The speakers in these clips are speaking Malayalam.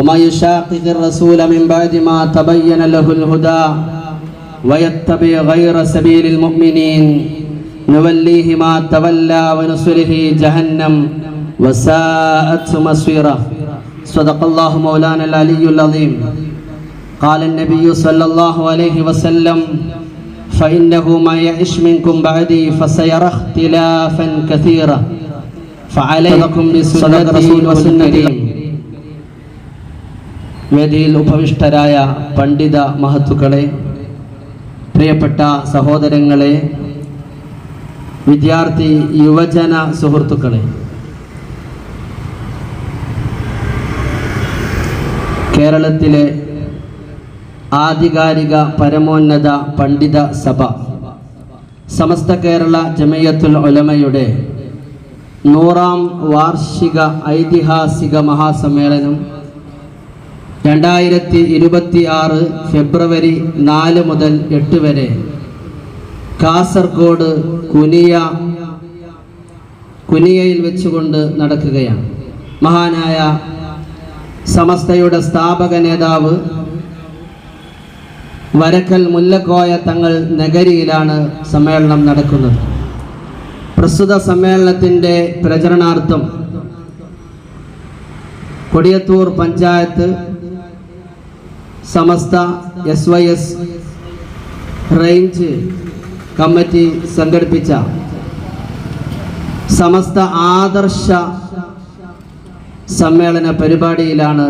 وما يشاقق الرسول من بعد ما تبين له الهدى ويتبع غير سبيل المؤمنين نوليه ما تولى ونصره جهنم وساءت مصيره صدق الله مولانا العلي العظيم قال النبي صلى الله عليه وسلم فإنه ما يعش منكم بعدي فسيرى اختلافا كثيرا فعليكم بسنتي وسنتي വേദിയിൽ ഉപവിഷ്ടരായ പണ്ഡിത മഹത്തുക്കളെ പ്രിയപ്പെട്ട സഹോദരങ്ങളെ വിദ്യാർത്ഥി യുവജന സുഹൃത്തുക്കളെ കേരളത്തിലെ ആധികാരിക പരമോന്നത പണ്ഡിത സഭ സമസ്ത കേരള ജമയത്തുൽ ഒലമയുടെ നൂറാം വാർഷിക ഐതിഹാസിക മഹാസമ്മേളനം രണ്ടായിരത്തി ഇരുപത്തി ആറ് ഫെബ്രുവരി നാല് മുതൽ എട്ട് വരെ. കാസർഗോഡ് കുനിയ കുനിയയിൽ വെച്ചുകൊണ്ട് നടക്കുകയാണ്. മഹാനായ സമസ്തയുടെ സ്ഥാപക നേതാവ് വരക്കൽ മുല്ലക്കോയ തങ്ങൾ നഗരിയിലാണ് സമ്മേളനം നടക്കുന്നത്. പ്രസ്തുത സമ്മേളനത്തിന്റെ പ്രചരണാർത്ഥം Kodiyathur panchayat Samastha S Y S range committee സംഘടിപ്പിച്ച സമസ്ത ആദർശ സമ്മേളന പരിപാടിയിലാണ്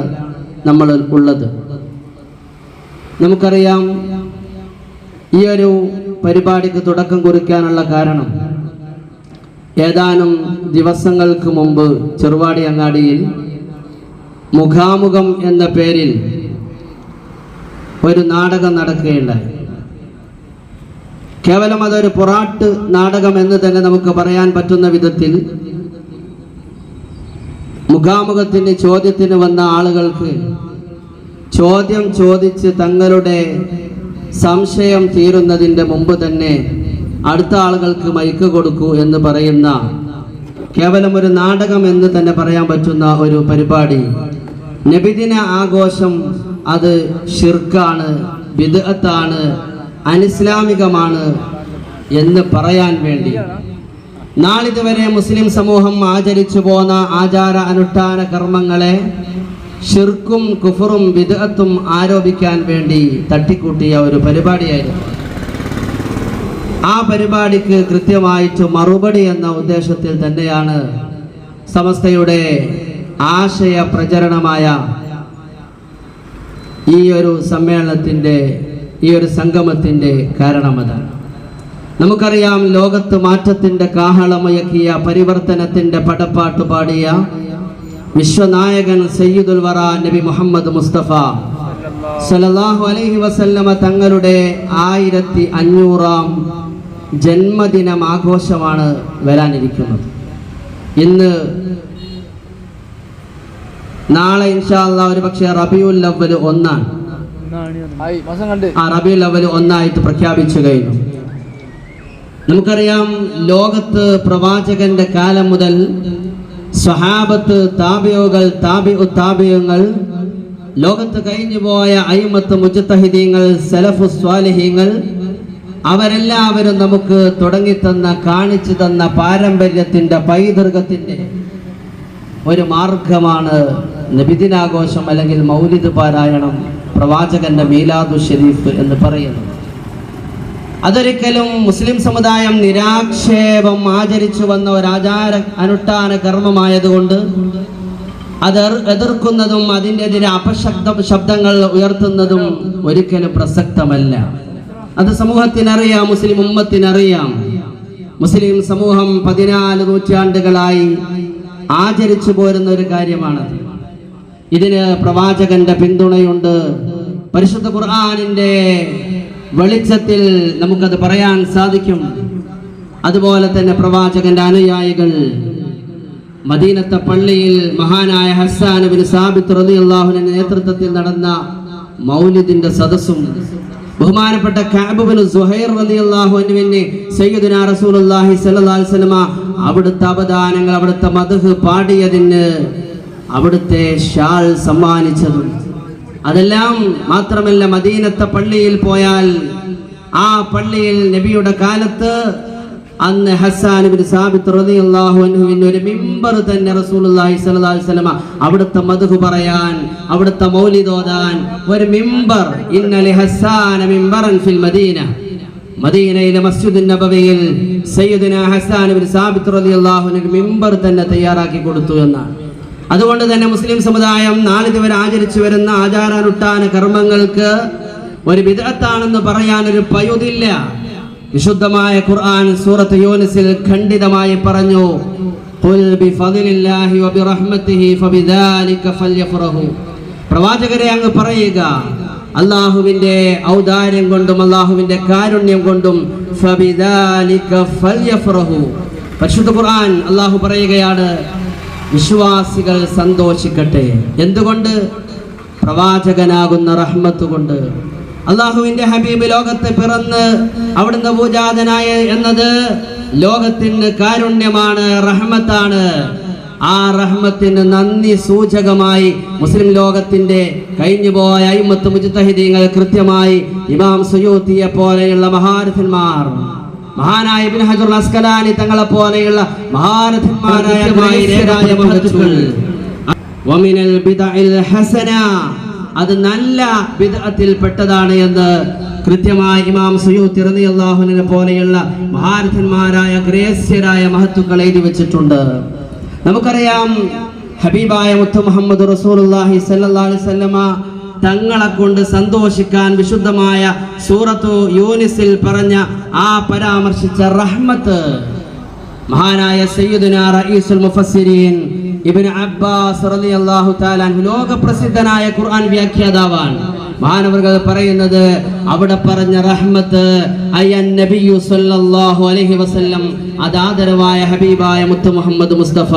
നമ്മൾ ഉള്ളത്. നമുക്കറിയാം ഈ ഒരു പരിപാടിക്ക് തുടക്കം കുറിക്കാനുള്ള കാരണം ഏതാനും ദിവസങ്ങൾക്ക് മുമ്പ് ചെറുവാടി അങ്ങാടിയിൽ മുഖാമുഖം എന്ന പേരിൽ ഒരു നാടകം നടക്കുകയുണ്ടായി. കേവലം അതൊരു പൊറാട്ട് നാടകം എന്ന് തന്നെ നമുക്ക് പറയാൻ പറ്റുന്ന വിധത്തിൽ മുഖാമുഖത്തിന് ചോദ്യത്തിന് വന്ന ആളുകൾക്ക് ചോദ്യം ചോദിച്ച് തങ്ങളുടെ സംശയം തീരുന്നതിന്റെ മുമ്പ് തന്നെ അടുത്ത ആളുകൾക്ക് മൈക്ക് കൊടുക്കൂ എന്ന് പറയുന്ന കേവലം ഒരു നാടകം എന്ന് തന്നെ പറയാൻ പറ്റുന്ന ഒരു പരിപാടി. നബിദിന ആഘോഷം അത് ഷിർക്കാണ് വിദഗത്താണ് അനിസ്ലാമികമാണ് എന്ന് പറയാൻ വേണ്ടി. നാളിതുവരെ മുസ്ലിം സമൂഹം ആചരിച്ചു പോന്ന ആചാര അനുഷ്ഠാന കർമ്മങ്ങളെ ഷിർക്കും കുഫറും വിദഗത്തും ആരോപിക്കാൻ വേണ്ടി തട്ടിക്കൂട്ടിയ ഒരു പരിപാടിയായിരുന്നു. ആ പരിപാടിക്ക് കൃത്യമായിട്ട് മറുപടി എന്ന ഉദ്ദേശത്തിൽ തന്നെയാണ് സമസ്തയുടെ ആശയ പ്രചരണമായ ഈ ഒരു സമ്മേളനത്തിന്റെ ഈ ഒരു സംഗമത്തിന്റെ കാരണമതാണ് നമുക്കറിയാം ലോകത്ത് മാറ്റത്തിന്റെ കാഹളമയക്കിയ പരിവർത്തനത്തിന്റെ പടപ്പാട്ട് പാടിയ വിശ്വനായകൻ സയ്യിദുൽ വറ നബി മുഹമ്മദ് മുസ്തഫ സലാഹു അലൈഹി വസല്ലമ തങ്ങളുടെ ആയിരത്തി അഞ്ഞൂറാം ജന്മദിനം ആഘോഷമാണ് വരാനിരിക്കുന്നത്. ഇന്ന് നാളെ ഇൻഷാല്ല ഒരു പക്ഷേ റബിയുൽ അവൽ ഒന്നാണ്. ആ റബിയുൽ അവൽ ഒന്നായിട്ട് പ്രഖ്യാപിച്ചു കഴിഞ്ഞു. നമുക്കറിയാം ലോകത്ത് പ്രവാചകന്റെ കാലം മുതൽ സ്വഹാബത്ത് താബിയോകൾ താബി താബിയങ്ങൾ ലോകത്ത് കഴിഞ്ഞു പോയ അയിമത്ത് മുജത്തഹിദീങ്ങൾ സലഫു സ്വാലിഹീങ്ങൾ അവരെല്ലാവരും നമുക്ക് തുടങ്ങിത്തന്ന കാണിച്ചു തന്ന പാരമ്പര്യത്തിന്റെ പൈതൃകത്തിന്റെ ഒരു മാർഗമാണ് നബിദിനാഘോഷം അല്ലെങ്കിൽ മൗലിദ് പാരായണം പ്രവാചകന്റെ മീലാദു ഷെരീഫ് എന്ന് പറയുന്നു. അതൊരിക്കലും മുസ്ലിം സമുദായം നിരാക്ഷേപം ആചരിച്ചു വന്ന ഒരു ആചാര അനുഷ്ഠാന കർമ്മമായതുകൊണ്ട് അത് എതിർക്കുന്നതും അതിന്റെതിരെ അപശബ്ദ ശബ്ദങ്ങൾ ഉയർത്തുന്നതും ഒരിക്കലും പ്രസക്തമല്ല. അത് സമൂഹത്തിനറിയാം മുസ്ലിം ഉമ്മത്തിനറിയാം. മുസ്ലിം സമൂഹം പതിനാല് നൂറ്റാണ്ടുകളായി ആചരിച്ചു പോരുന്ന ഒരു കാര്യമാണത്. ഇതിന് പ്രവാചകന്റെ പിന്തുണയുണ്ട്. പരിശുദ്ധ ഖുർആാനിന്റെ വെളിച്ചത്തിൽ നമുക്കത് പറയാൻ സാധിക്കും. അതുപോലെ തന്നെ പ്രവാചകന്റെ അനുയായികൾ മദീനത്തെ പള്ളിയിൽ മഹാനായ ഹസ്സാൻ സാബിത്ത് സാബിത്ത് റളിയല്ലാഹുവിന്റെ നേതൃത്വത്തിൽ നടന്ന മൗലിദിന്റെ സദസ്സും ബഹുമാനപ്പെട്ട കാബുബിന് സുഹൈർ റതി അള്ളാഹുവിനെ സയ്യിദുനാ റസൂൽ അള്ളാഹി സല്ലാ വസല്ലമ അവിടുത്തെ അവദാനങ്ങൾ അവിടുത്തെ മധു പാടിയതിന് അവിടുത്തെ ഷാൾ സമ്മാനിച്ചത്. അതെല്ലാം മാത്രമല്ല മദീനത്തെ പള്ളിയിൽ പോയാൽ ആ പള്ളിയിൽ നബിയുടെ കാലത്ത് അന്ന് ഹസാൻ ബിൻ റളിയല്ലാഹു ഒരു തന്നെ റസൂലുള്ളാഹി സ്വല്ലല്ലാഹി അലൈഹി അവിടുത്തെ മദ്ഹ് പറയാൻ അവിടുത്തെ മൗലിദ് ഓതാൻ ഒരു മിമ്പർ. ഇന്നലെ മിമ്പറൻ ഫിൽ മദീന. മദീനയിലെ മസ്ജിദ് നബവിയിൽ സയ്യിദുന ഹസാൻ ബിൻ സാബിത്ത് റളിയല്ലാഹു മിമ്പർ തന്നെ തയ്യാറാക്കി കൊടുത്തു എന്നാണ്. അതുകൊണ്ട് തന്നെ മുസ്ലിം സമുദായം നാളിതുവരെ ആചരിച്ചു വരുന്ന ആചാരാനുഷ്ഠാന കർമ്മങ്ങൾക്ക് ഒരു വിദഗ്ധാണെന്ന് പറയാൻ ഒരു പയുതില്ല വിശുദ്ധമായ ഖുർആൻ സൂറത്ത് യൂനിസിൽ ഖണ്ഡിതമായി പറഞ്ഞു. പ്രവാചകരെ അങ്ങ് പറയുക അള്ളാഹുവിന്റെ ഔദാര്യം കൊണ്ടും അള്ളാഹുവിന്റെ കാരുണ്യം കൊണ്ടും. പരിശുദ്ധ ഖുർആൻ അള്ളാഹു പറയുകയാണ് വിശ്വാസികൾ സന്തോഷിക്കട്ടെ. എന്തുകൊണ്ട്? പ്രവാചകനാകുന്ന റഹ്മത്ത് കൊണ്ട്. അള്ളാഹുവിന്റെ ഹബീബ് ലോകത്ത് പിറന്ന് അവിടുന്ന് പൂജാതനായ എന്നത് ലോകത്തിന് കാരുണ്യമാണ് റഹ്മത്താണ്. ആ റഹ്മത്തിന് നന്ദി സൂചകമായി മുസ്ലിം ലോകത്തിന്റെ കഴിഞ്ഞുപോയ അയിമത്ത് മുജിത്തഹിദീങ്ങൾ കൃത്യമായി ഇമാം സുയൂത്തിയെ പോലെയുള്ള മഹാരഥന്മാർ മഹാനായ ഇബ്നു ഹജറുൽ അസ്കലാനി തങ്ങളെ പോലെയുള്ള മഹാരഥന്മാരായ മഹത്തുക്കൾ വമിനൽ ബിദഇൽ ഹസന. അത് നല്ല ബിദ്അത്തിൽ പെട്ടതാണ് എന്ന് കൃത്യമായി ഇമാം സുയൂത്തി റളിയല്ലാഹുവിനെ പോലെയുള്ള മഹാരഥന്മാരായ ഗ്രേസ്യരായ മഹത്തുക്കൾ എഴുതി വെച്ചിട്ടുണ്ട്. നമുക്കറിയാം ഹബീബായ മുത്തു മുഹമ്മദ് റസൂലുള്ളാഹി സല്ലല്ലാഹു അലൈഹി വസല്ലമ തങ്ങളെ കൊണ്ട് സന്തോഷിക്കാൻ വിശുദ്ധമായ സൂറത്തു യൂനിസിൽ പറഞ്ഞ ആ പരാമർശിച്ച റഹ്മത്ത്. മഹാനായ സയ്യിദുന റഈസുൽ മുഫസ്സിരീൻ ഇബ്നു അബ്ബാസ് റളിയല്ലാഹു തആല ലോകപ്രസിദ്ധനായ ഖുർആൻ വ്യാഖ്യാതാവാണ്. മഹാനവർകൾ പറയുന്നത് അവിടെ പറഞ്ഞ റഹ്മത്ത് അയ്യൻ നബിയു സല്ലല്ലാഹു അലൈഹി വസല്ലം അതാദരവായ ഹബീബായ മുത്തു മുഹമ്മദ് മുസ്തഫ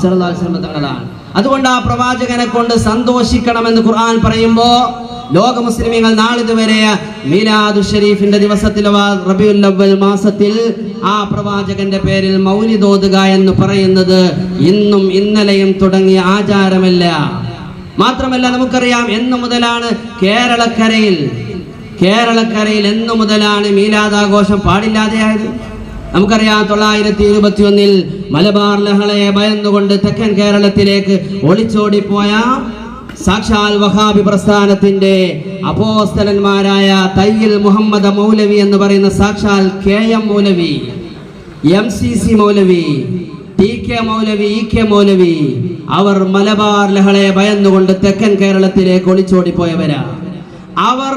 സല്ലല്ലാഹു അലൈഹി വസല്ലം തങ്ങളാണ്. അതുകൊണ്ട് ആ പ്രവാചകനെ കൊണ്ട് സന്തോഷിക്കണമെന്ന് ഖുർആൻ പറയുമ്പോ ലോക മുസ്ലിമീങ്ങൾ നാളിതുവരെ മീലാദു ഷരീഫിന്റെ ദിവസത്തിൽ അവ്വൽ മാസത്തിൽ ആ പ്രവാചകന്റെ പേരിൽ മൗലിദോതുക എന്ന് പറയുന്നത് ഇന്നും ഇന്നലെയും തുടങ്ങിയ ആചാരമല്ല. മാത്രമല്ല നമുക്കറിയാം എന്നു മുതലാണ് കേരളക്കരയിൽ കേരളക്കരയിൽ എന്നു മുതലാണ് മീലാദാഘോഷം പാടില്ലാതെയായത്. നമുക്കറിയാം തൊള്ളായിരത്തി ഇരുപത്തി ഒന്നിൽ മലബാർ ലഹളയെ ഭയന്നുകൊണ്ട് തെക്കൻ കേരളത്തിലേക്ക് ഒളിച്ചോടിപ്പോയ സാക്ഷാൽ വഹാബി പ്രസ്ഥാനത്തിന്റെ അപോസ്തലന്മാരായ തയ്യിൽ മുഹമ്മദ് മൗലവി എന്ന് പറയുന്ന സാക്ഷാൽ K M Moulavi M C C Moulavi T K Moulavi E K Moulavi അവർ മലബാർ ലഹളയെ ഭയന്നുകൊണ്ട് തെക്കൻ കേരളത്തിലേക്ക് ഒളിച്ചോടിപ്പോയവരാ. അവർ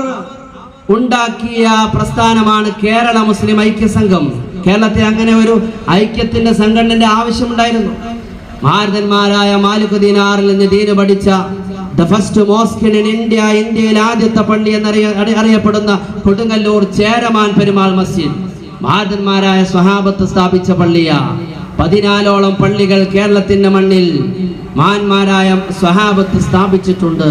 ഉണ്ടാക്കിയ പ്രസ്ഥാനമാണ് കേരള മുസ്ലിം ഐക്യ സംഘം കേരളത്തിൽ അങ്ങനെ ഒരു ഐക്യത്തിന്റെ സംഘടനയുടെ ആവശ്യമുണ്ടായിരുന്നു. ഭാരതന്മാരായ മാലിക് ദീനാറിൽ നിന്ന് ദീന് പഠിച്ച the first mosque in in India ഇന്ത്യയിൽ ആദ്യത്തെ പള്ളി എന്നറിയ അറിയപ്പെടുന്ന കൊടുങ്ങല്ലൂർ ചേരമാൻ പെരുമാൾ മസ്ജിദ്. ഭാരതന്മാരായ സ്വഹാബത്ത് സ്ഥാപിച്ച പള്ളിയ. പതിനാലോളം പള്ളികൾ കേരളത്തിന്റെ മണ്ണിൽ മാന്മാരായ സ്വഹാബത്ത് സ്ഥാപിച്ചിട്ടുണ്ട്.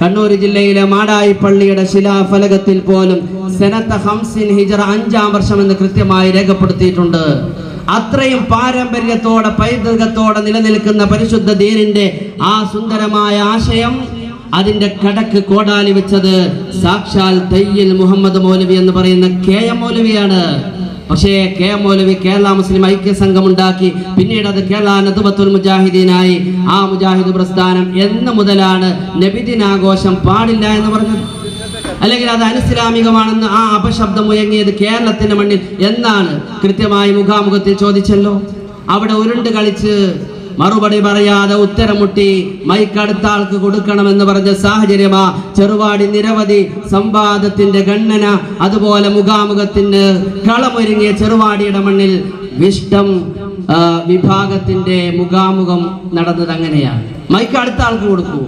കണ്ണൂർ ജില്ലയിലെ മാടായി പള്ളിയുടെ ശിലാഫലകത്തിൽ പോലും സെനത്ത ഹംസിൻ ഹിജറ അഞ്ചാം വർഷം എന്ന് കൃത്യമായി രേഖപ്പെടുത്തിയിട്ടുണ്ട്. അത്രയും പാരമ്പര്യത്തോടെ പൈതൃകത്തോടെ നിലനിൽക്കുന്ന പരിശുദ്ധ ദീനിന്റെ ആ സുന്ദരമായ ആശയം അതിന്റെ കടക്ക് കോടാലി വെച്ചത് സാക്ഷാൽ തയ്യിൽ മുഹമ്മദ് മൗലവി എന്ന് പറയുന്ന കെ എം മൗലവിയാണ്. പക്ഷേ കെ മൗലവി കേരള മുസ്ലിം ഐക്യ സംഘം ഉണ്ടാക്കി പിന്നീട് അത് കേരള നദുബത്തുൽ മുജാഹിദീനായി. ആ മുജാഹിദ് പ്രസ്ഥാനം എന്ന് മുതലാണ് നബിദിനാഘോഷം പാടില്ല എന്ന് പറഞ്ഞത്. അല്ലെങ്കിൽ അത് അനിസ്ലാമികമാണെന്ന് ആ അപശബ്ദം മുയങ്ങിയത് കേരളത്തിന്റെ മണ്ണിൽ എന്നാണ് കൃത്യമായി മുഖാമുഖത്തിൽ ചോദിച്ചല്ലോ. അവിടെ ഉരുണ്ട് കളിച്ച് മറുപടി പറയാതെ ഉത്തരമുട്ടി മൈക്കടുത്ത ആൾക്ക് കൊടുക്കണമെന്ന് പറഞ്ഞ സാഹചര്യമാ ചെറുപാടി നിരവധി സംവാദത്തിന്റെ ഗണ്ണന അതുപോലെ മുഖാമുഖത്തിന് കളമൊരുങ്ങിയ ചെറുപാടിയുടെ മണ്ണിൽ വിഷ്ടം വിഭാഗത്തിന്റെ മുഖാമുഖം നടന്നത് അങ്ങനെയാണ്. മൈക്ക് അടുത്ത ആൾക്ക് കൊടുക്കൂ.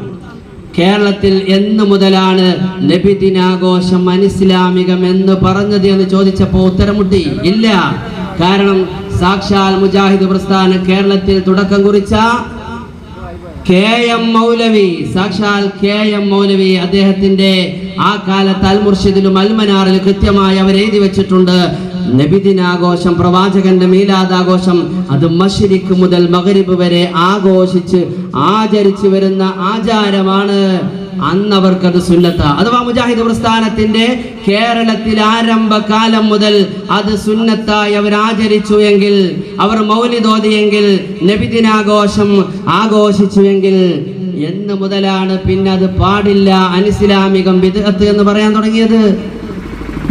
കേരളത്തിൽ എന്ന് മുതലാണ് നബിദിനാഘോഷം അനിസ്ലാമികം എന്ന് പറഞ്ഞത് എന്ന് ചോദിച്ചപ്പോൾ ഉത്തരമുട്ടി. ഇല്ല. കാരണം സാക്ഷാൽ മുജാഹിദ് പ്രസ്ഥാനം കേരളത്തിൽ തുടക്കം കുറിച്ച കെ എം മൗലവി സാക്ഷാൽ കെ എം മൗലവി അദ്ദേഹത്തിന്റെ ആ കാലത്ത് അൽ മുർഷിദിലും അൽമനാറിലും കൃത്യമായി അവർ എഴുതി വെച്ചിട്ടുണ്ട്. നബിദിനാഘോഷം പ്രവാചകന്റെ മീലാദാഘോഷം അത് മഷിരിക്ക് മുതൽ മകരിബ് വരെ ആഘോഷിച്ച് ആചരിച്ചു വരുന്ന ആചാരമാണ്. അന്ന് അവർക്കത് സുന്നത്ത. അഥവാ മുജാഹിദ് പ്രസ്ഥാനത്തിന്റെ കേരളത്തിൽ ആരംഭകാലം മുതൽ അത് സുന്നത്തായി അവർ ആചരിച്ചു എങ്കിൽ അവർ മൗലിതോതിയെങ്കിൽ നബിദിനാഘോഷം ആഘോഷിച്ചു എങ്കിൽ എന്ന് മുതലാണ് പിന്നെ അത് പാടില്ല അനിസ്ലാമികം വിദഗത്ത് എന്ന് പറയാൻ തുടങ്ങിയത്.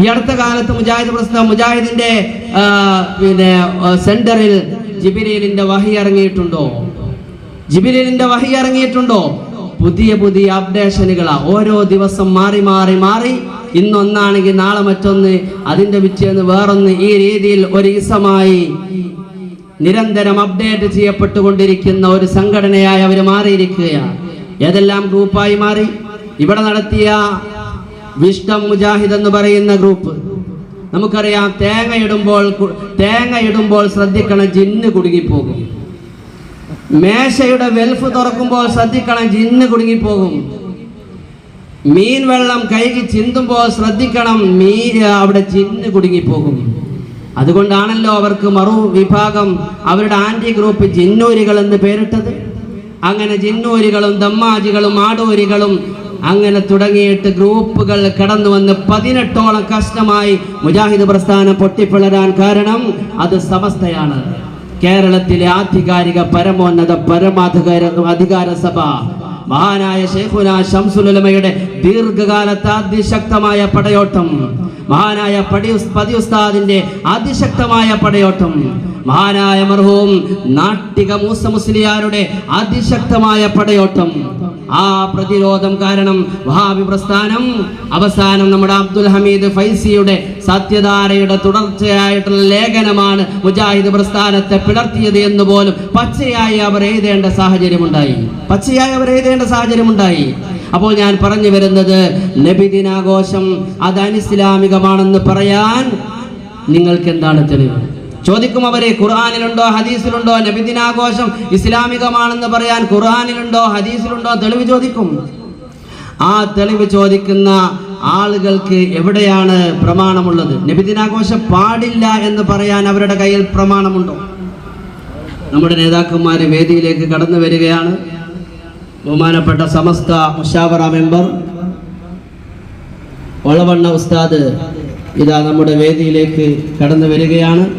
ഈ അടുത്ത കാലത്ത് മുജാഹിദ് പ്രസ്ഥാനം മുജാഹിദിന്റെ പിന്നെ സെന്ററിൽ ജിബിലീലിന്റെ വഹി ഇറങ്ങിയിട്ടുണ്ടോ? ജിബിലിന്റെ വഹി ഇറങ്ങിയിട്ടുണ്ടോ? പുതിയ പുതിയ അപ്ഡേഷനുകളാണ് ഓരോ ദിവസം മാറി മാറി മാറി ഇന്നൊന്നാണെങ്കിൽ നാളെ മറ്റൊന്ന് അതിന്റെ പിറ്റേന്ന് വേറൊന്ന് ഈ രീതിയിൽ ഒരു ഇസമായി നിരന്തരം അപ്ഡേറ്റ് ചെയ്യപ്പെട്ടുകൊണ്ടിരിക്കുന്ന ഒരു സംഘടനയായി അവർ മാറിയിരിക്കുകയാണ് ഏതെല്ലാം ഗ്രൂപ്പായി മാറി? ഇവിടെ നടത്തിയ വിഷ്ടം മുജാഹിദ് എന്ന് പറയുന്ന ഗ്രൂപ്പ് നമുക്കറിയാം തേങ്ങ ഇടുമ്പോൾ തേങ്ങ ഇടുമ്പോൾ ശ്രദ്ധിക്കണം ജിന്ന് കുടുങ്ങിപ്പോകും. മേശയുടെ വെൽഫ് തുറക്കുമ്പോൾ ശ്രദ്ധിക്കണം ജിന്ന് കുടുങ്ങിപ്പോകും. മീൻ വെള്ളം കൈകി ചിന്തുമ്പോൾ ശ്രദ്ധിക്കണം മീൻ അവിടെ ജിന്ന് കുടുങ്ങിപ്പോകും. അതുകൊണ്ടാണല്ലോ അവർക്ക് മറു വിഭാഗം അവരുടെ ആന്റി ഗ്രൂപ്പ് ജിന്നൂരികൾ എന്ന് പേരിട്ടത്. അങ്ങനെ ജിന്നൂരികളും ദമ്മാജികളും ആടൂരികളും അങ്ങനെ തുടങ്ങിയിട്ട് ഗ്രൂപ്പുകൾ കടന്നു വന്ന് പതിനെട്ടോളം കഷ്ടമായി മുജാഹിദ് പ്രസ്ഥാനം പൊട്ടിപ്പിളരാൻ കാരണം അത് സമസ്തയാണ്. കേരളത്തിലെ ആധികാരിക പരമോന്നത പരമാധികാര അധികാര സഭ. മഹാനായ ഷെയ്ഖുന ഷംസുലമയുടെ ദീർഘകാലത്തെ അതിശക്തമായ പടയോട്ടം. മഹാനായ പടി പതിയുസ്താദിന്റെ അതിശക്തമായ പടയോട്ടം. മഹാനായ മർഹൂം നാട്ടിക മൂസ മുസ്ലിയാരുടെ അതിശക്തമായ പടയോട്ടം. ആ പ്രതിരോധം കാരണം വഹാബി പ്രസ്ഥാനം അവസാനം നമ്മുടെ അബ്ദുൽ ഹമീദ് ഫൈസിയുടെ സത്യധാരയുടെ തുടർച്ചയായിട്ടുള്ള ലേഖനമാണ് മുജാഹിദ് പ്രസ്ഥാനത്തെ പിളർത്തിയത് എന്ന് പോലും പച്ചയായി അവർ എഴുതേണ്ട സാഹചര്യമുണ്ടായി. പച്ചയായി അവർ എഴുതേണ്ട സാഹചര്യമുണ്ടായി. അപ്പോൾ ഞാൻ പറഞ്ഞു വരുന്നത് നബിദിനാഘോഷം അത് അനിസ്ലാമികമാണെന്ന് പറയാൻ നിങ്ങൾക്ക് എന്താണ് തെളിവ്? ചോദിക്കും അവരെ ഖുർആാനിലുണ്ടോ ഹദീസിലുണ്ടോ നബിദിനാഘോഷം ഇസ്ലാമികമാണെന്ന് പറയാൻ ഖുർആാനിലുണ്ടോ ഹദീസിലുണ്ടോ തെളിവ് ചോദിക്കും. ആ തെളിവ് ചോദിക്കുന്ന ആളുകൾക്ക് എവിടെയാണ് പ്രമാണമുള്ളത്? നബിദിനാഘോഷം പാടില്ല എന്ന് പറയാൻ അവരുടെ കയ്യിൽ പ്രമാണമുണ്ടോ? നമ്മുടെ നേതാക്കന്മാർ വേദിയിലേക്ക് കടന്നു വരികയാണ്. ബഹുമാനപ്പെട്ട സമസ്ത മുഷാവറ മെമ്പർ ഒളവണ്ണ ഉസ്താദ് ഇതാ നമ്മുടെ വേദിയിലേക്ക് കടന്നു വരികയാണ്.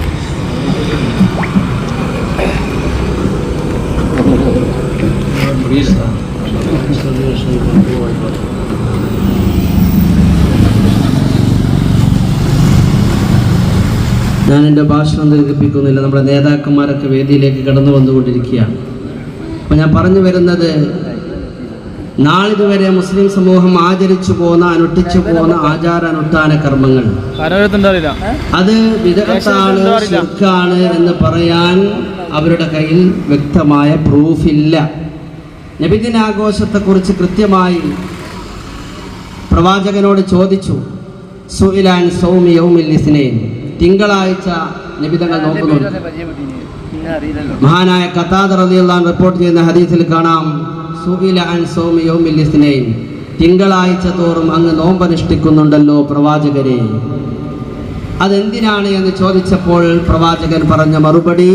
ഞാൻ എന്റെ ഭാഷണം ദീർഘിപ്പിക്കുന്നില്ല. നമ്മുടെ നേതാക്കന്മാരൊക്കെ വേദിയിലേക്ക് കടന്നു വന്നുകൊണ്ടിരിക്കുകയാണ്. അപ്പം ഞാൻ പറഞ്ഞു വരുന്നത് നാളിതുവരെ മുസ്ലിം സമൂഹം ആചരിച്ചു പോകുന്ന അനുഷ്ഠിച്ചു പോകുന്ന ആചാര അനുഷ്ഠാന കർമ്മങ്ങൾ അത് വിദഗ്ധാണ് ശുക്കാണ് എന്ന് പറയാൻ അവരുടെ കയ്യിൽ വ്യക്തമായ പ്രൂഫില്ല. നബിദിനാഘോഷത്തെക്കുറിച്ച് കൃത്യമായി പ്രവാചകനോട് ചോദിച്ചു സുഹിലാൻ സൗമി യൗമിൽ തിങ്കളാഴ്ച നിബിതങ്ങൾ നോക്കുന്നു മഹാനായ കത്താദ് റതിയുള്ള റിപ്പോർട്ട് ചെയ്യുന്ന ഹദീസിൽ കാണാം സുഹിലാൻ സൗമി യൗമിൽ തിങ്കളാഴ്ച തോറും അങ്ങ് നോമ്പനുഷ്ഠിക്കുന്നുണ്ടല്ലോ പ്രവാചകരെ. അതെന്തിനാണ് എന്ന് ചോദിച്ചപ്പോൾ പ്രവാചകൻ പറഞ്ഞ മറുപടി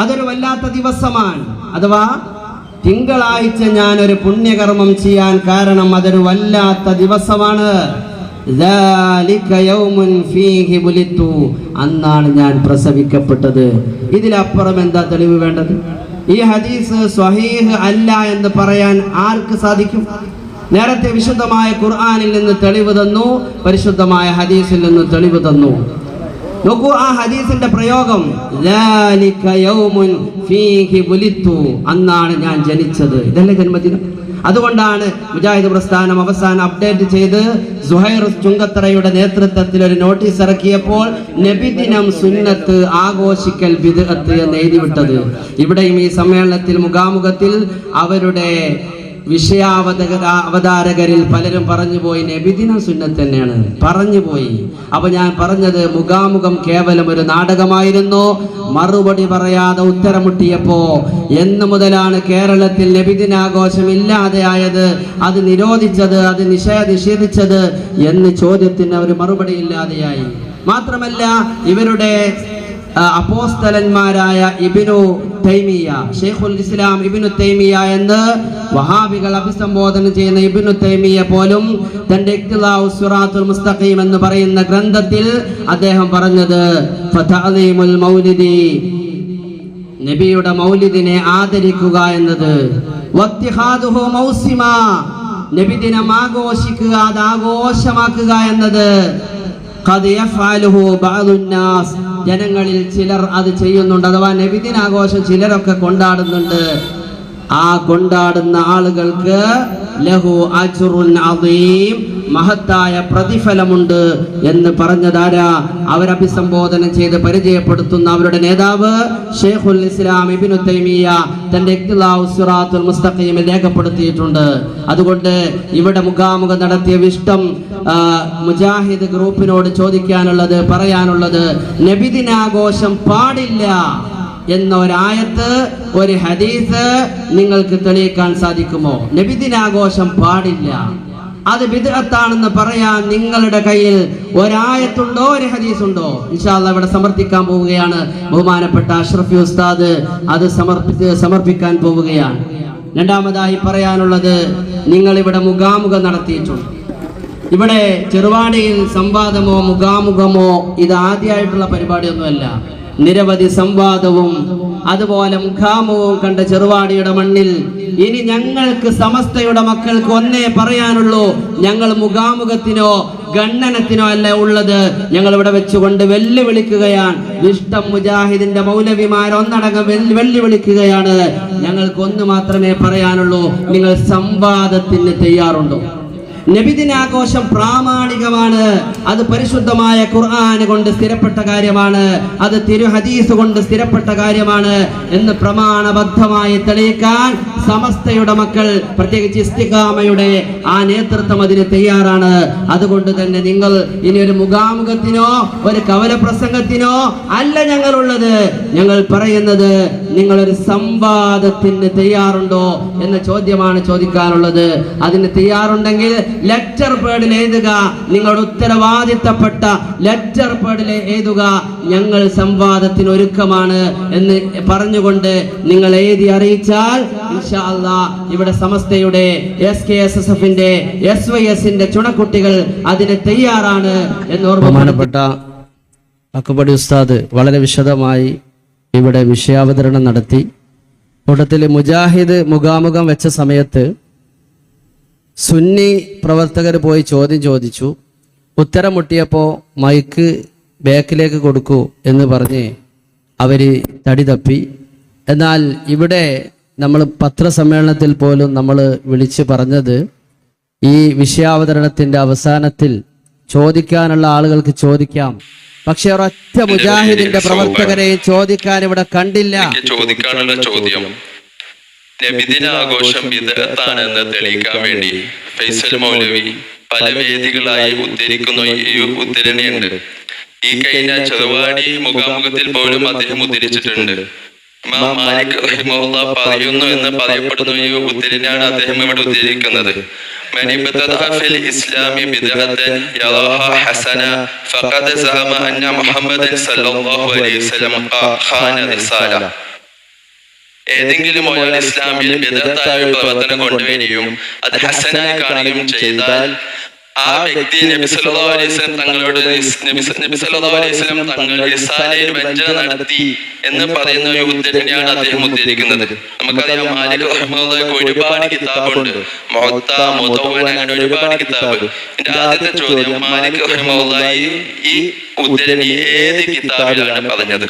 അതൊരു വല്ലാത്ത ദിവസമാണ്. അഥവാ തിങ്കളാഴ്ച ഞാൻ ഒരു പുണ്യകർമ്മം ചെയ്യാൻ കാരണം അതൊരു വല്ലാത്ത ദിവസമാണ്. അന്നാണ് ഞാൻ പ്രസവിക്കപ്പെട്ടത്. ഇതിലപ്പുറം എന്താ തെളിവ് വേണ്ടത്? ഈ ഹദീസ് സ്വഹീഹ് അല്ല എന്ന് പറയാൻ ആർക്ക് സാധിക്കും? നേരത്തെ വിശുദ്ധമായ ഖുർആാനിൽ നിന്ന് തെളിവ് തന്നു പരിശുദ്ധമായ ഹദീസിൽ നിന്ന് തെളിവ് തന്നു. നോക്കൂ ആ ഹദീസിന്റെ പ്രയോഗം അന്നാണ് ഞാൻ ജനിച്ചത്. ഇതല്ലേ ജന്മദിനം? അതുകൊണ്ടാണ് മുജാഹിദ് പ്രസ്ഥാനം അവസാനം അപ്ഡേറ്റ് ചെയ്ത് സുഹൈർ ചുങ്കത്തറയുടെ നേതൃത്വത്തിൽ ഒരു നോട്ടീസ് ഇറക്കിയപ്പോൾ നബിദിനം സുന്നത്ത് ആഘോഷിക്കൽ ബിദത്ത് എന്ന് എഴുതിവിട്ടത് ഇവിടെയും ഈ സമ്മേളനത്തിൽ മുഖാമുഖത്തിൽ അവരുടെ വിഷയാവതക അവതാരകരിൽ പലരും പറഞ്ഞു പോയി നബിദിനം സുന്നത്ത് തന്നെയാണ്. പറഞ്ഞു പോയി. അപ്പൊ ഞാൻ പറഞ്ഞത് മുഖാമുഖം കേവലം ഒരു നാടകമായിരുന്നു. മറുപടി പറയാതെ ഉത്തരമുട്ടിയപ്പോ എന്ന് മുതലാണ് കേരളത്തിൽ നബിദിനാഘോഷം ഇല്ലാതെയായത്. അത് നിരോധിച്ചത് അത് നിഷേ നിഷേധിച്ചത് എന്ന് ചോദ്യത്തിന് ഒരു മറുപടി ഇല്ലാതെയായി. മാത്രമല്ല ഇവരുടെ അപ്പോസ്തലന്മാരായ ഇബിനു തൈമിയ ഷെയ്ഖുൽ ഇസ്ലാം ഇബിനു തൈമിയ എന്ന് വഹാബികൾ അഭിസംബോധന ചെയ്യുന്ന ഇബിനു തൈമിയ പോലും തന്റെ സുറാത്തുൽ മുസ്തഖീം എന്ന് പറയുന്ന ഗ്രന്ഥത്തിൽ അദ്ദേഹം പറഞ്ഞത് മൗലിദി നബിയുടെ മൗലിദിനെ ആദരിക്കുക എന്നത്. നബിദിനം ആഘോഷിക്കുക അത് ആഘോഷമാക്കുക എന്നത്. ജനങ്ങളിൽ ചിലർ അത് ചെയ്യുന്നുണ്ട്. അഥവാ നബിദിനാഘോഷം ചിലരൊക്കെ കൊണ്ടാടുന്നുണ്ട്. ആ കൊണ്ടാടുന്ന ആളുകൾക്ക് ലഹു അജുറുൻ അദീം മഹത്തായ പ്രതിഫലമുണ്ട് എന്ന് പറഞ്ഞതാരാ? അവരഭിസംബോധന ചെയ്ത് പരിചയപ്പെടുത്തുന്ന അവരുടെ നേതാവ് ഷെയ്ഖുൽ ഇസ്ലാം ഇബ്നു തൈമിയ തന്റെ സിറാത്തുൽ മുസ്തഖീമിൽ രേഖപ്പെടുത്തിയിട്ടുണ്ട്. അതുകൊണ്ട് ഇവിടെ മുഖാമുഖം നടത്തിയ വിഷ്ടം മുജാഹിദ് ഗ്രൂപ്പിനോട് ചോദിക്കാനുള്ളത് പറയാനുള്ളത് നബിദിനാഘോഷം പാടില്ല. എന്ന ഒരായത്ത് ഒരു ഹദീസ് നിങ്ങൾക്ക് തെളിയിക്കാൻ സാധിക്കുമോ? നബിദിനാഘോഷം പാടില്ല. അത് വിദഗത്താണെന്ന് പറയാൻ നിങ്ങളുടെ കയ്യിൽ ഒരായത്തുണ്ടോ ഒരു ഹദീസുണ്ടോ? ഇൻഷാല്ല ഇവിടെ സമർപ്പിക്കാൻ പോവുകയാണ്. ബഹുമാനപ്പെട്ട അഷ്റഫി ഉസ്താദ് അത് സമർപ്പിച്ച് സമർപ്പിക്കാൻ പോവുകയാണ്. രണ്ടാമതായി പറയാനുള്ളത് നിങ്ങൾ ഇവിടെ മുഖാമുഖം നടത്തിയിട്ടുണ്ട്. ഇവിടെ ചെറുവാടിയിൽ സംവാദമോ മുഖാമുഖമോ ഇത് ആദ്യമായിട്ടുള്ള പരിപാടിയൊന്നുമല്ല. നിരവധി സംവാദവും അതുപോലെ മുഖാമുഖവും കണ്ട ചെറുവാടിയുടെ മണ്ണിൽ ഇനി ഞങ്ങൾക്ക് സമസ്തയുടെ മക്കൾക്ക് ഒന്നേ പറയാനുള്ളൂ. ഞങ്ങൾ മുഖാമുഖത്തിനോ ഖണ്ഡനത്തിനോ അല്ല ഉള്ളത്. ഞങ്ങൾ ഇവിടെ വെച്ചുകൊണ്ട് വെല്ലുവിളിക്കുകയാണ്. ഇഷ്ടം മുജാഹിദിന്റെ മൗലവിമാർ ഒന്നടങ്കം വെല്ലു വെല്ലുവിളിക്കുകയാണ്. ഞങ്ങൾക്ക് ഒന്ന് മാത്രമേ പറയാനുള്ളൂ. നിങ്ങൾ സംവാദത്തിന് തയ്യാറുണ്ടോ? നബിദിനാഘോഷം പ്രാമാണികമാണ്. അത് പരിശുദ്ധമായ ഖുർആൻ കൊണ്ട് സ്ഥിരപ്പെട്ട കാര്യമാണ്. അത് തിരുഹദീസ് കൊണ്ട് സ്ഥിരപ്പെട്ട കാര്യമാണ് എന്ന് പ്രമാണബദ്ധമായി തെളിയിക്കാൻ സമസ്തയുടെ മക്കൾ പ്രത്യേകിച്ച് ഇസ്തിഖാമയുടെ ആ നേതൃത്വം അതിന് തയ്യാറാണ്. അതുകൊണ്ട് തന്നെ നിങ്ങൾ ഇനി ഒരു മുഖാമുഖത്തിനോ ഒരു കവല പ്രസംഗത്തിനോ അല്ല ഞങ്ങളുള്ളത്. ഞങ്ങൾ പറയുന്നത് നിങ്ങളൊരു സംവാദത്തിന് തയ്യാറുണ്ടോ എന്ന ചോദ്യമാണ് ചോദിക്കാനുള്ളത്. അതിന് തയ്യാറുണ്ടെങ്കിൽ ലെറ്റർ പേഡിൽ എഴുതുക. നിങ്ങളുടെ ഉത്തരവാദിത്തപ്പെട്ട ലെറ്റർ പേഡിൽ എഴുതുക. ഞങ്ങൾ സംവാദത്തിന് ഒരുക്കമാണ് എന്ന് പറഞ്ഞുകൊണ്ട് നിങ്ങൾ എഴുതി അറിയിച്ചാൽ ഇവിടെ സമസ്തയുടെ എസ് കെ എസ് എസ് എഫിന്റെ എസ് വൈ എസിന്റെ ചുണക്കുട്ടികൾ അതിന് തയ്യാറാണ് എന്ന് ഓർമ്മപ്പെട്ട അക്കുപടി ഉസ്താദ് വളരെ വിശദമായി ഇവിടെ വിഷയാവതരണം നടത്തി. കൂട്ടത്തിൽ മുജാഹിദ് മുഖാമുഖം വെച്ച സമയത്ത് സുന്നി പ്രവർത്തകർ പോയി ചോദ്യം ചോദിച്ചു. ഉത്തരം മുട്ടിയപ്പോൾ മൈക്ക് ബാക്കിലേക്ക് കൊടുക്കൂ എന്ന് പറഞ്ഞ് അവർ തടി തപ്പി. എന്നാൽ ഇവിടെ നമ്മൾ പത്രസമ്മേളനത്തിൽ പോലും നമ്മൾ വിളിച്ചു പറഞ്ഞത് ഈ വിഷയാവതരണത്തിന്റെ അവസാനത്തിൽ ചോദിക്കാനുള്ള ആളുകൾക്ക് ചോദിക്കാം. പക്ഷെ ഒരൊറ്റ മുജാഹിദിന്റെ പ്രവർത്തകരെ ചോദിക്കാൻ ഇവിടെ കണ്ടില്ല. ചോദിക്കാനുള്ള ചോദ്യം? നബിദിനാഘോഷം വിദഗ്ധാണെന്ന് തെളിയിക്കാൻ വേണ്ടി ഫൈസൽ മൗലവി പല വേദികളായി ഉദ്ധരിക്കുന്ന ഉദ്ധരണിയുണ്ട്. ഈ കഴിഞ്ഞ ചെറുവാടി മുഖാമുഖത്തിൽ പോലും അദ്ദേഹം ഉദ്ധരിച്ചിട്ടുണ്ട്. പറയുന്നു എന്ന് പറയപ്പെടുന്ന ഈ ഉദ്ധരണിയാണ് അദ്ദേഹം ഇവിടെ ഉദ്ധരിക്കുന്നത്. ഇസ്ലാമി ഹസന മുഹമ്മദ് സല്ലല്ലാഹു അലൈഹി വസല്ലം ഖാന ഏതെങ്കിലും ഒരാൾ ഇസ്ലാമിൽ വിദഗ്ധായ ഒരു പ്രവർത്തനം കൊണ്ടുവരികയും അത് ഹസനായി കാണുകയും ചെയ്താൽ ആ വ്യക്തി നബി സല്ലല്ലാഹു അലൈഹി വസല്ലം തങ്ങളോട് നബി സല്ലല്ലാഹു അലൈഹി വസല്ലം തങ്ങൾ സാലയിൽ വഞ്ചന നടത്തി എന്ന് പറയുന്ന ഒരു ഉദ്ധരണിയാണ് അദ്ദേഹം ഉദ്ധരിക്കുന്നത്. നമുക്കറിയാം മാലിക് റഹ്മത്തുള്ളാഹിക്ക് ഒരുപാട് കിതാബുണ്ട്. മുഅത്ത മുതവ്വന അങ്ങനെ ഒരുപാട് കിതാബ്. എന്റെ ആദ്യത്തെ ചോദ്യം മാലിക് റഹ്മത്തുള്ളാഹി ഈ ഉദ്ധരണി ഏത് കിതാബിലാണ് പറഞ്ഞത്?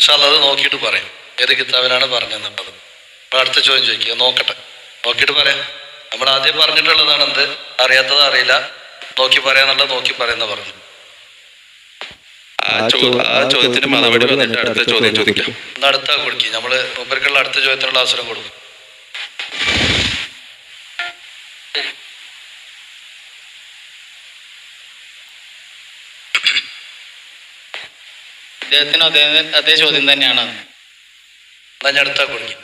പക്ഷെ അത് നോക്കിയിട്ട് പറയും. ഏത് കിതാബിനാണ് പറഞ്ഞതെന്നുള്ളത്. അപ്പൊ അടുത്ത ചോദ്യം ചോദിക്കുക. നോക്കട്ടെ. നോക്കിയിട്ട് പറയാം. നമ്മൾ ആദ്യം പറഞ്ഞിട്ടുള്ളതാണ് എന്ത്? അറിയാത്തത് അറിയില്ല. നോക്കി പറയാന്നുള്ളത് നോക്കി പറയുന്ന പറഞ്ഞു ആ ചോദ്യത്തിന് മറുപടി വന്നിട്ട് അടുത്ത ചോദ്യം ചോദിക്കാം. ഒന്ന് അടുത്ത കൊടുക്കും. നമ്മൾ മൂപ്പർക്കുള്ള അടുത്ത ചോദ്യത്തിനുള്ള അവസരം കൊടുക്കും. ഇദ്ദേഹത്തിനും അതേ അതേ ചോദ്യം തന്നെയാണ്. എന്നാ അടുത്ത കൊടുക്കും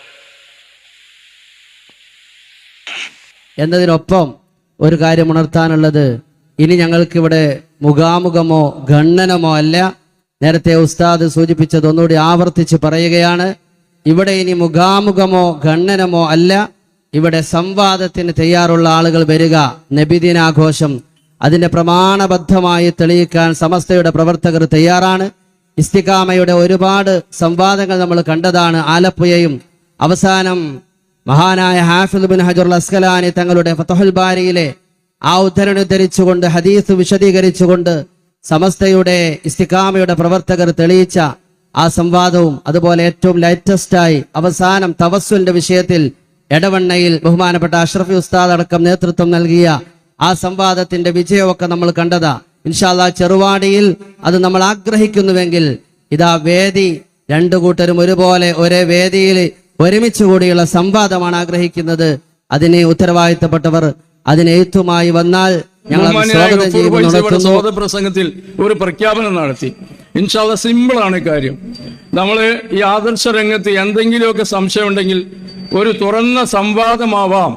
എന്നതിനൊപ്പം ഒരു കാര്യം ഉണർത്താനുള്ളത് ഇനി ഞങ്ങൾക്കിവിടെ മുഖാമുഖമോ ഖണ്ഡനമോ അല്ല. നേരത്തെ ഉസ്താദ് സൂചിപ്പിച്ചത് ഒന്നുകൂടി ആവർത്തിച്ച് പറയുകയാണ്. ഇവിടെ ഇനി മുഖാമുഖമോ ഖണ്ഡനമോ അല്ല. ഇവിടെ സംവാദത്തിന് തയ്യാറുള്ള ആളുകൾ വരിക നബിദിനാഘോഷം. അതിന്റെ പ്രമാണബദ്ധമായി തെളിയിക്കാൻ സമസ്തയുടെ പ്രവർത്തകർ തയ്യാറാണ്. ഇസ്തികാമയുടെ ഒരുപാട് സംവാദങ്ങൾ നമ്മൾ കണ്ടതാണ്. ആലപ്പുഴയും അവസാനം മഹാനായ ഹാഫിദ് ബിൻ ഹജുർ അസ്കലാനി തങ്ങളുടെ ഫതഹുൽ ബാരിയിലെ ആ ഉദ്ധരണി ഉദ്ധരിച്ചുകൊണ്ട് ഹദീസ് വിശദീകരിച്ചുകൊണ്ട് സമസ്തയുടെ ഇസ്തികാമയുടെ പ്രവർത്തകർ തെളിയിച്ച ആ സംവാദവും അതുപോലെ ഏറ്റവും ലേറ്റസ്റ്റായി അവസാനം തവസ്സുലിന്റെ വിഷയത്തിൽ എടവണ്ണയിൽ ബഹുമാനപ്പെട്ട അഷ്റഫി ഉസ്താദ് അടക്കം നേതൃത്വം നൽകിയ ആ സംവാദത്തിന്റെ വിജയമൊക്കെ നമ്മൾ കണ്ടതാ. ഇൻഷാല്ല ചെറുവാടിയിൽ അത് നമ്മൾ ആഗ്രഹിക്കുന്നുവെങ്കിൽ ഇതാ വേദി രണ്ടു കൂട്ടരും ഒരുപോലെ ഒരേ വേദിയിൽ ഒരുമിച്ച് കൂടിയുള്ള സംവാദമാണ് ആഗ്രഹിക്കുന്നത്. അതിന് ഉത്തരവാദിത്തപ്പെട്ടവർ അതിന് എഴുത്തുമായി വന്നാൽ ഞങ്ങൾ സ്വാഗതം പ്രസംഗത്തിൽ ഒരു പ്രഖ്യാപനം നടത്തി. ഇൻഷാല്ല സിമ്പിൾ ആണ് കാര്യം. നമ്മൾ ഈ ആദർശ രംഗത്ത് എന്തെങ്കിലുമൊക്കെ സംശയം ഉണ്ടെങ്കിൽ ഒരു തുറന്ന സംവാദമാവാം.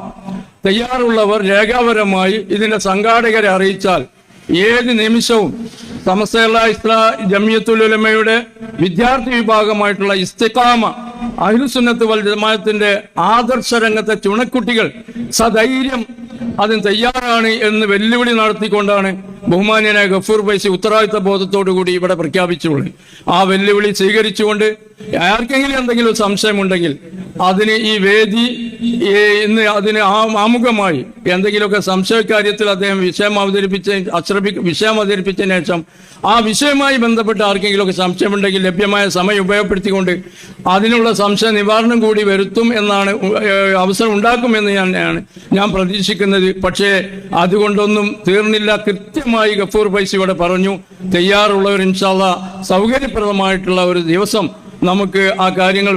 തയ്യാറുള്ളവർ രേഖാപരമായി ഇതിന്റെ സംഘാടകരെ അറിയിച്ചാൽ ഏത് നിമിഷവും സമസ്തയുള്ള ഇസ്ലാ ജമിയത്തുലമയുടെ വിദ്യാർത്ഥി വിഭാഗമായിട്ടുള്ള ഇസ്തിഖാമ അഹിലുസുന്നത്ത് വൽ ജമാഅത്തിന്റെ ആദർശ രംഗത്തെ ചുണക്കുട്ടികൾ സധൈര്യം അതിന് തയ്യാറാണ് എന്ന് വെല്ലുവിളി നടത്തിക്കൊണ്ടാണ് ബഹുമാന്യനായ ഗഫൂർ പൈസി ഉത്തരവാദിത്ത ബോധത്തോടു കൂടി ഇവിടെ പ്രഖ്യാപിച്ചുള്ളൂ. ആ വെല്ലുവിളി സ്വീകരിച്ചുകൊണ്ട് ആർക്കെങ്കിലും എന്തെങ്കിലും സംശയമുണ്ടെങ്കിൽ അതിന് ഈ വേദി ഇന്ന് അതിന് ആമുഖമായി എന്തെങ്കിലുമൊക്കെ സംശയ കാര്യത്തിൽ അദ്ദേഹം വിഷയം അവതരിപ്പിച്ച അശ്രമി വിഷയം അവതരിപ്പിച്ചതിന് ശേഷം ആ വിഷയവുമായി ബന്ധപ്പെട്ട് ആർക്കെങ്കിലുമൊക്കെ സംശയമുണ്ടെങ്കിൽ ലഭ്യമായ സമയം ഉപയോഗപ്പെടുത്തിക്കൊണ്ട് അതിനുള്ള സംശയ നിവാരണം കൂടി വരുത്തും എന്നാണ് അവസരം ഉണ്ടാക്കുമെന്ന് ഞാൻ ഞാൻ- പ്രതീക്ഷിക്കുന്നത്. പക്ഷേ അതുകൊണ്ടൊന്നും തീർന്നില്ല. കൃത്യമായി ഗഫൂർ പൈസ ഇവിടെ പറഞ്ഞു തയ്യാറുള്ളവർ ഇൻഷാല്ല സൗകര്യപ്രദമായിട്ടുള്ള ഒരു ദിവസം നമുക്ക് ആ കാര്യങ്ങൾ